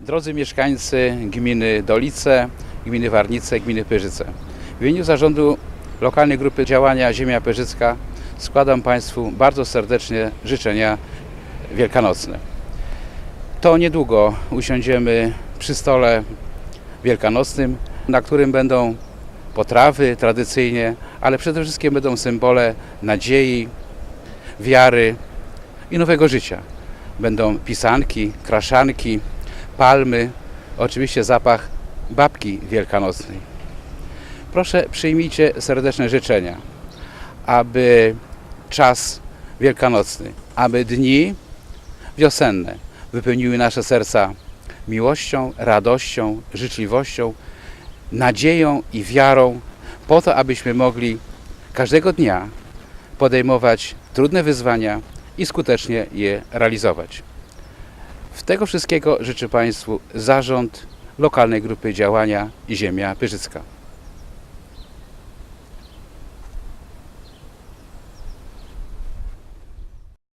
Drodzy mieszkańcy gminy Dolice, gminy Warnice, gminy Pyrzyce. W imieniu zarządu lokalnej grupy działania Ziemia Pyrzycka składam Państwu bardzo serdecznie życzenia wielkanocne. To niedługo usiądziemy przy stole wielkanocnym, na którym będą potrawy tradycyjnie, ale przede wszystkim będą symbole nadziei, wiary i nowego życia. Będą pisanki, kraszanki, palmy, oczywiście zapach babki wielkanocnej. Proszę przyjmijcie serdeczne życzenia, aby czas wielkanocny, aby dni wiosenne wypełniły nasze serca miłością, radością, życzliwością, nadzieją i wiarą, po to, abyśmy mogli każdego dnia podejmować trudne wyzwania i skutecznie je realizować. W tego wszystkiego życzę Państwu zarząd lokalnej grupy działania Ziemia Pyrzycka.